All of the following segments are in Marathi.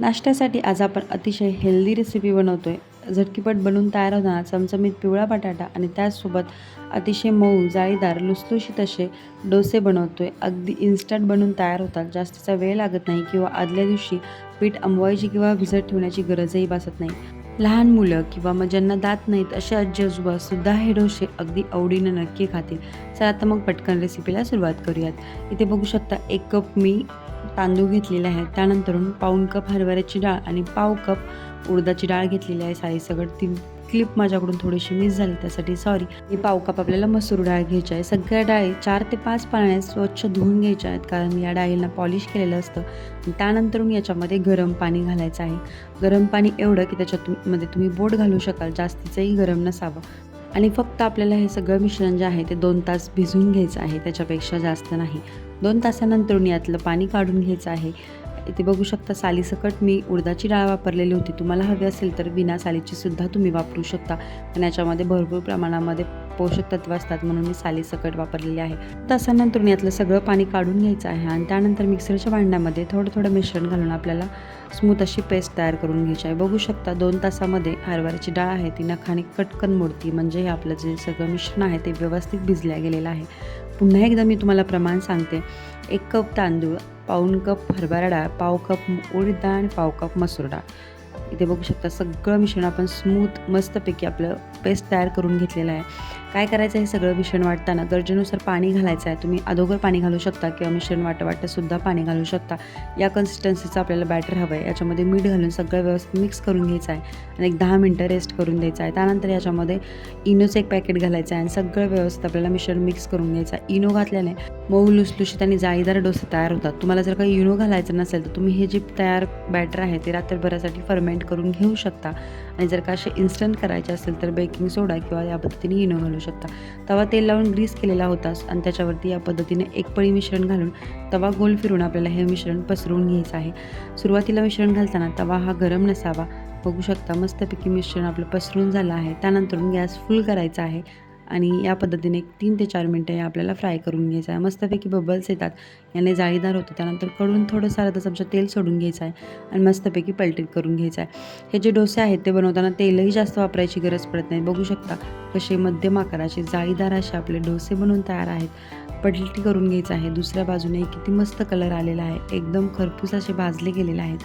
नाश्त्यासाठी आज आपण अतिशय हेल्दी रेसिपी बनवतो आहे झटकीपट बनवून तयार होताना चमचमीत पिवळा बटाटा आणि त्याचसोबत अतिशय मऊ जाळीदार लुसलुशीत असे डोसे बनवतो आहे अगदी इन्स्टंट बनवून तयार होतात. जास्तीचा वेळ लागत नाही किंवा आदल्या दिवशी पीठ आंबवायची किंवा भिजत ठेवण्याची गरजही भासत नाही. लहान मुलं किंवा मग ज्यांना दात नाहीत असे आजी आजोबा सुद्धा हे डोसे अगदी आवडीनं नक्की खातील. चला आता मग पटकन रेसिपीला सुरुवात करूयात. इथे बघू शकता एक कप मी तांदूळ घेतलेले आहेत. त्यानंतरून पाऊण कप हरभऱ्याची डाळ आणि पाव कप उडदाची डाळ घेतलेली आहे. साई सगळं ती क्लिप माझ्याकडून थोडीशी मिस झाली त्यासाठी सॉरी ही पाव कप आपल्याला मसूर डाळ घ्यायची आहे. सगळ्या डाळी चार ते पाच पाण्यात स्वच्छ धुवून घ्यायच्या आहेत कारण या डाळींना पॉलिश केलेलं असतं. आणि त्यानंतरून याच्यामध्ये गरम पाणी घालायचं आहे. गरम पाणी एवढं की त्याच्यात मध्ये तुम्ही बोट घालू शकाल जास्तीचंही गरम नसावं. आणि फक्त आपल्याला हे सगळं मिश्रण जे आहे ते दोन तास भिजवून घ्यायचं आहे त्याच्यापेक्षा जास्त नाही. दोन तासानंतर यातलं पाणी काढून घ्यायचं आहे. इथे बघू शकता सालीसकट मी उडदाची डाळ वापरलेली होती. तुम्हाला हवी असेल तर बिना सालीची सुद्धा तुम्ही वापरू शकता. पण याच्यामध्ये भरपूर प्रमाणामध्ये पोषक तत्व असतात म्हणून मी सालीसकट वापरलेली आहे. तासानंतर यातलं सगळं पाणी काढून घ्यायचं आहे आणि त्यानंतर मिक्सरच्या भांड्यामध्ये थोडं थोडं मिश्रण घालून आपल्याला स्मूथ अशी पेस्ट तयार करून घ्यायची आहे. बघू शकता दोन तासामध्ये हरभऱ्याची डाळ आहे ती नखाने कटकन मोडती. म्हणजे हे आपलं जे सगळं मिश्रण आहे ते व्यवस्थित भिजल्या गेलेलं आहे. पुन्हा एकदा मी तुम्हाला प्रमाण सांगते. एक कप तांदूळ पाऊण कप हरभरा डाळ पाव कप उडीद डाळ आणि पाव कप मसूर डाळ. इथे बघू शकता सगळं मिश्रण आपण स्मूथ मस्तपैकी आपलं पेस्ट तयार करून घेतलेलं आहे. काय करायचं हे सगळं मिश्रण वाटताना गरजेनुसार पाणी घालायचं आहे. तुम्ही अधोगर पाणी घालू शकता किंवा मिश्रण वाटं वाटतसुद्धा पाणी घालू शकता. या कन्सिस्टन्सीचं आपल्याला बॅटर हवं आहे याच्यामध्ये मीठ घालून सगळं व्यवस्थित मिक्स करून घ्यायचं आहे. आणि एक दहा मिनटं रेस्ट करून द्यायचं आहे. त्यानंतर याच्यामध्ये इनोचं एक पॅकेट घालायचं आहे. आणि सगळं व्यवस्थित आपल्याला मिश्रण मिक्स करून घ्यायचं आहे. इनो घातल्याने मऊ लुसलुशीत आणि जाळीदार डोसे तयार होतात. तुम्हाला जर काही इनो घालायचं नसेल तर तुम्ही हे जे तयार बॅटर आहे ते रात्रभरासाठी फर्मेंट करून घेऊ शकता. आणि जर का असे इन्स्टंट करायचे असेल तर बेकिंग सोडा किंवा या पद्धतीने इनो घालू शकता. तवा तेल लावून ग्रीस केलेला होताच आणि त्याच्यावरती या पद्धतीने एक पळी मिश्रण घालून तवा गोल फिरून आपल्याला हे मिश्रण पसरवून घ्यायचं आहे. सुरुवातीला मिश्रण घालताना तवा हा गरम नसावा. बघू शकता मस्तपैकी मिश्रण आपलं पसरून झालं आहे. त्यानंतरून गॅस फुल करायचा आहे. आणि या पद्धतीने एक तीन ते चार मिनटं हे आपल्याला फ्राय करून घ्यायचं आहे. मस्तपैकी बबल्स येतात. याने जाळीदार होतं. त्यानंतरकडून थोडंसं अर्धा चमचा तेल सोडून घ्यायचं आहे आणि मस्तपैकी पलटीत करून घ्यायचं आहे. हे जे डोसे आहेत ते बनवताना तेलही जास्त वापरायची गरज पडत नाही. बघू शकता कसे मध्यम आकाराचे जाळीदार असे आपले डोसे बनवून तयार आहेत. पलटी करून घ्यायचं आहे. दुसऱ्या बाजूने किती मस्त कलर आलेला आहे. एकदम खरपूस असे भाजले गेलेले आहेत.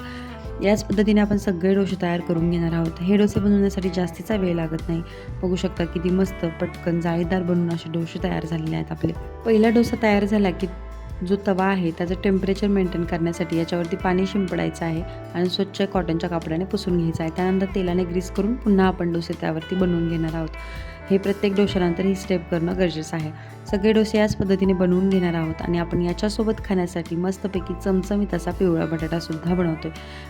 याच पद्धतीने आपण सगळे डोसे तयार करून घेणार आहोत. हे डोसे बनवण्यासाठी जास्तीचा वेळ लागत नाही. बघू शकता किती मस्त पटकन जाळीदार बनवून असे डोसे तयार झालेले आहेत आपले. पहिला डोसा तयार झाला की जो तवा आहे त्याचं टेम्परेचर मेंटेन करण्यासाठी याच्यावरती पाणी शिंपडायचं आहे आणि स्वच्छ कॉटनच्या कापडाने पुसून घ्यायचं आहे. त्यानंतर तेलाने ग्रीस करून पुन्हा आपण डोसे त्यावरती बनवून घेणार आहोत. हे प्रत्येक डोशानंतर ही स्टेप करणं गरजेचं आहे. सगळे डोसे याच पद्धतीने बनवून घेणार आहोत आणि आपण याच्यासोबत खाण्यासाठी मस्तपैकी चमचमीत असा पिवळा बटाटासुद्धा बनवतो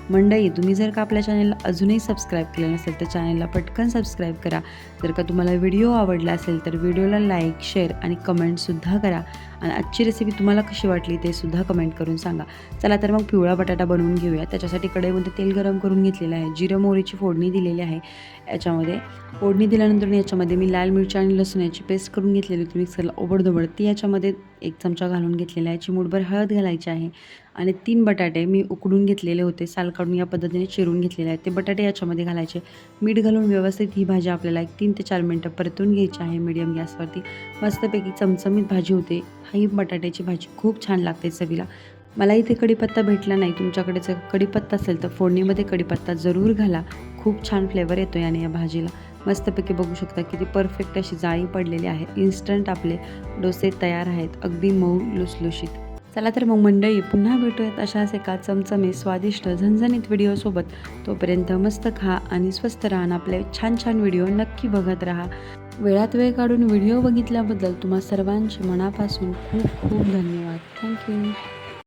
मंडई तुम्ही जर का आपल्या चॅनलला अजूनही सबस्क्राईब केलं नसेल तर चॅनलला पटकन सबस्क्राईब करा. जर का तुम्हाला व्हिडिओ आवडला असेल तर व्हिडिओला लाईक शेअर आणि कमेंटसुद्धा करा. आणि आजची रेसिपी तुम्हाला कशी वाटली ते सुद्धा कमेंट करून सांगा. चला तर मग पिवळा बटाटा बनवून घेऊया. त्याच्यासाठी कढईमध्ये तेल गरम करून घेतलेलं आहे. जिरं मोहरीची फोडणी दिलेली आहे याच्यामध्ये. फोडणी दिल्यानंतर याच्यामध्ये मी लाल मिरची आणि लसूणाची पेस्ट करून घेतलेली होती. मिक्सरला ओबडधोबड ती याच्यामध्ये एक चमचा घालून घेतलेला आहे. चिमूटभर हळद घालायची आहे आणि तीन बटाटे मी उकडून घेतलेले होते. साल काढून या पद्धतीने चिरून घेतलेले आहेत. ते बटाटे याच्यामध्ये घालायचे. मीठ घालून व्यवस्थित ही भाजी आपल्याला एक तीन ते चार मिनटं परतून घ्यायची आहे मीडियम गॅसवरती. मस्तपैकी चमचमीत भाजी होते. ही बटाट्याची भाजी खूप छान लागते चवीला. मला इथे कढीपत्ता भेटला नाही. तुमच्याकडे जर कढीपत्ता असेल तर फोडणीमध्ये कढीपत्ता जरूर घाला. खूप छान फ्लेवर येतो याने या भाजीला. मस्तपैकी बघू शकता किती परफेक्ट अशी जाळी पडलेली आहे. इन्स्टंट आपले डोसे तयार आहेत. अगदी मऊ लुसलुशीत. चला तर मग मंडळी पुन्हा भेटूयात अशाच एका चमचमे स्वादिष्ट झणझणीत व्हिडिओसोबत तोपर्यंत मस्त खा आणि स्वस्त राहा आणि आपले छान छान व्हिडिओ नक्की बघत राहा. वेळात वेळ काढून व्हिडिओ बघितल्याबद्दल तुम्हा सर्वांचे मनापासून खूप खूप धन्यवाद. थँक्यू